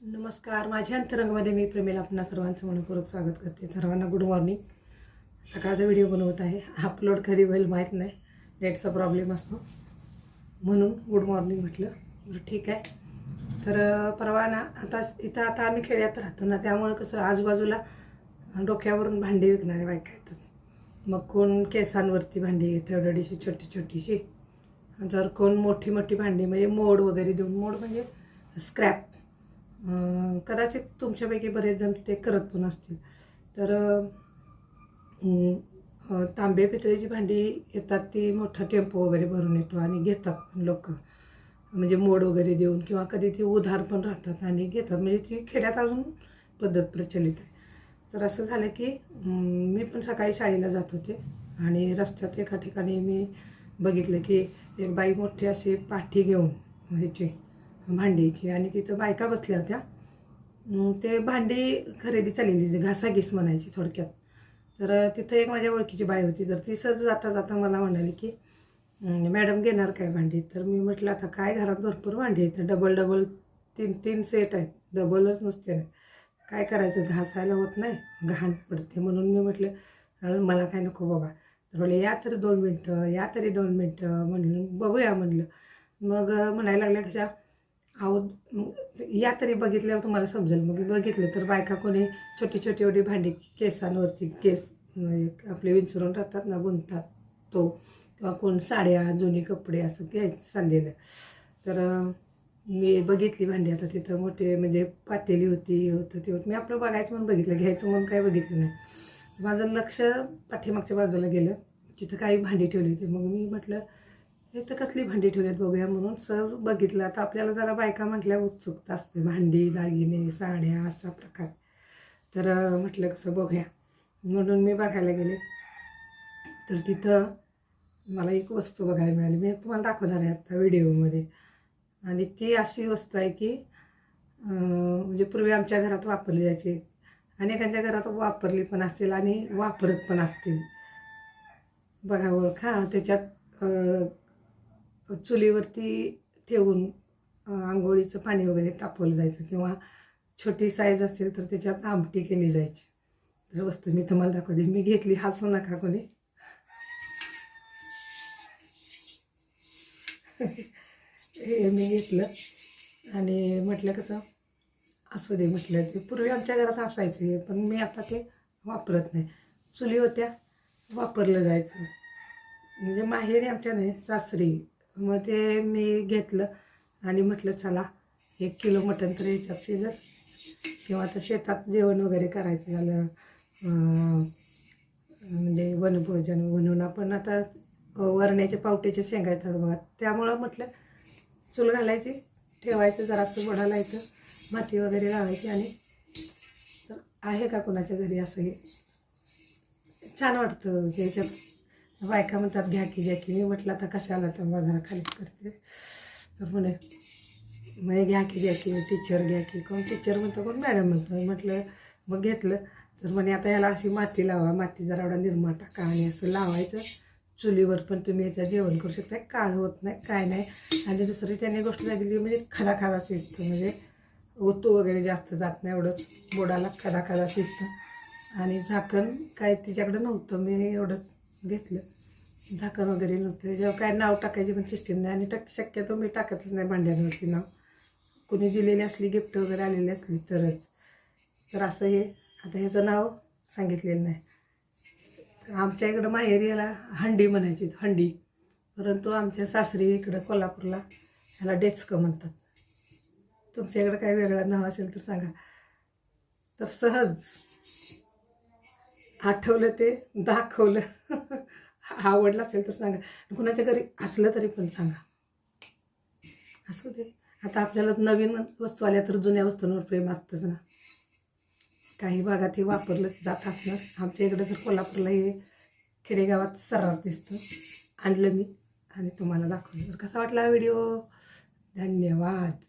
नमस्कार. माझ्या अंतरंगामध्ये मी प्रेमेला आपणा सर्वांचं मनपूर्वक स्वागत करते. सर्वांना गुड मॉर्निंग सकाळचा व्हिडिओ बनवत आहे. अपलोड कधी होईल माहीत नाही. नेटचा प्रॉब्लेम असतो. म्हणून गुड मॉर्निंग म्हटलं. बरं ठीक आहे. तर परवा ना आता इथं आता आम्ही खेड्यात राहतो ना त्यामुळं कसं आजूबाजूला डोक्यावरून भांडी विकणारे बायका येतात. मग कोण केसांवरती भांडी घेते एवढीशी छोटी छोटीशी. तर कोण मोठी मोठी भांडी म्हणजे मोड वगैरे देऊन मोड म्हणजे स्क्रॅप कदाचित तुमच्यापैकी बरेच जण ते करत पण असतील. तर तांबे पितळेची भांडी येतात ती मोठा टेम्पो वगैरे भरून येतो आणि घेतात पण लोक. म्हणजे मोड वगैरे देऊन किंवा कधी ती उधार पण राहतात आणि घेतात. म्हणजे ती खेड्यात अजून पद्धत प्रचलित आहे. तर असं झालं की मी पण सकाळी शाळेला जात होते आणि रस्त्यात एका ठिकाणी मी बघितलं की एक बाई मोठी अशी पाठी घेऊन ह्याची भांडीची आणि तिथं बायका बसल्या होत्या. ते भांडी खरेदी चाललेली घासाघीस म्हणायची थोडक्यात. तर तिथं एक माझ्या ओळखीची बाई होती तर ती सहज जाता जाता मला म्हणाली की मॅडम घेणार काय भांडी? तर मी म्हटलं आता काय घरात भरपूर भांडी आहेत डबल डबल तीन तीन सेट आहेत डबलच नुसते नाही काय करायचं? घासायला होत नाही घाण पडते. म्हणून मी म्हटलं मला काय नको बाबा. तर म्हटलं या तरी दोन मिनटं या तरी दोन मिनटं म्हणलं बघूया म्हणलं. मग म्हणायला लागल्या कशा? अहो या तरी बघितल्यावर तुम्हाला समजेल. मग बघितलं तर बायका कोणी छोटी छोटी एवढी भांडी केसांवरती केस आपले विंचरून राहतात ना गुंतात तो. किंवा कोण साड्या जुने कपडे असं घ्यायचं चाललेलं तर मी बघितली भांडी आता तिथं मोठे म्हणजे पातेली होती हे होतं ते होतं. मी आपलं बघायचं म्हणून बघितलं घ्यायचं म्हणून काय बघितलं नाही. माझं लक्ष पाठीमागच्या बाजूला गेलं. तिथं काही भांडी ठेवली होती. मग मी म्हटलं इथं कसली भांडी ठेवलीत बघूया. म्हणून सहज बघितलं. आता आपल्याला जरा बायका म्हटल्या उत्सुकता असते. भांडी दागिने साड्या असा प्रकार. तर म्हटलं कसं बघूया. म्हणून मी बघायला गेले. तर तिथं मला एक वस्तू बघायला मिळाली. मी तुम्हाला दाखवणार आहे आत्ता व्हिडिओमध्ये. आणि ती अशी वस्तू आहे की म्हणजे पूर्वी आमच्या घरात वापरली जायची. अनेकांच्या घरात वापरली पण असतील आणि वापरत पण असतील. बघा ओळखा. त्याच्यात चुलीवरती ठेवून आंघोळीचं पाणी वगैरे तापवलं जायचं किंवा छोटी साईज असेल तर त्याच्यात आमटी केली जायची. तर वस्तू मी तुम्हाला दाखवते. मी घेतली हसू नका कोणी. हे मी घेतलं आणि म्हटलं कसं असू दे म्हटलं ते पूर्वी आमच्या घरात असायचं हे पण मी आता ते वापरत नाही. चुली होत्या वापरलं जायचं. म्हणजे माहेरी आमच्या नाही सासरी मग ते मी घेतलं आणि म्हटलं चला एक किलो मटण तर याच्यात शिजत किंवा आता शेतात जेवण वगैरे करायचं झालं म्हणजे वनभोजन म्हणून आपण आता वरण्याच्या पावट्याच्या शेंगा येतात बघा. त्यामुळं म्हटलं चूल घालायची ठेवायचं जरासं वडाला येतं माती वगैरे घालायची आणि आहे का कोणाच्या घरी असं हे? छान वाटतं याच्यात बायका म्हणतात घ्या की घ्या की. मी म्हटलं आता कशाला तर बाजारा खाली करते? तर म्हणे म्हणे घ्या की घ्या की टीचर घ्या की. कोण टीचर म्हणतो कोण मॅडम म्हणतो? म्हटलं मग घेतलं. तर म्हणे आता याला अशी माती लावा माती जरा एवढा निर्मा टाका आणि असं लावायचं. चुलीवर पण तुम्ही याच्यात जेवण करू शकता. काळ होत नाही काय नाही. आणि दुसरी त्याने गोष्ट लागली म्हणजे खदा खदा शिजतं म्हणजे ओतू वगैरे जास्त जात नाही एवढंच. बोडाला खदा खदा शिजतं आणि झाकण काय तिच्याकडं नव्हतं मी एवढंच घेतलं. झाकण वगैरे नव्हतं. त्याच्यावर काय नाव टाकायची पण सिस्टीम नाही. आणि टाक शक्यतो मी टाकतच नाही भांड्यांवरती नाव. कुणी दिलेली असली गिफ्ट वगैरे आलेली असली तरच. तर असं हे आता ह्याचं नाव सांगितलेलं नाही. आमच्या इकडं माहेरी याला हंडी म्हणायची हंडी. परंतु आमच्या सासरी इकडं कोल्हापूरला ह्याला डेचकं म्हणतात. तुमच्या इकडं काही वेगळं नाव असेल तर सांगा. तर सहज आठवलं ते दाखवलं. आवडलं असेल तर सांगा. कुणाच्या घरी असलं तरी पण सांगा. असू दे. आता आपल्याला नवीन वस्तू आल्या तर जुन्या वस्तूंवर प्रेम असतंच ना. काही भागात हे वापरलं जात असणार. आमच्या इकडं जर कोल्हापूरला हे खेडेगावात सर्रास दिसतं. आणलं मी आणि तुम्हाला दाखवलं. तर कसा वाटला व्हिडिओ? धन्यवाद.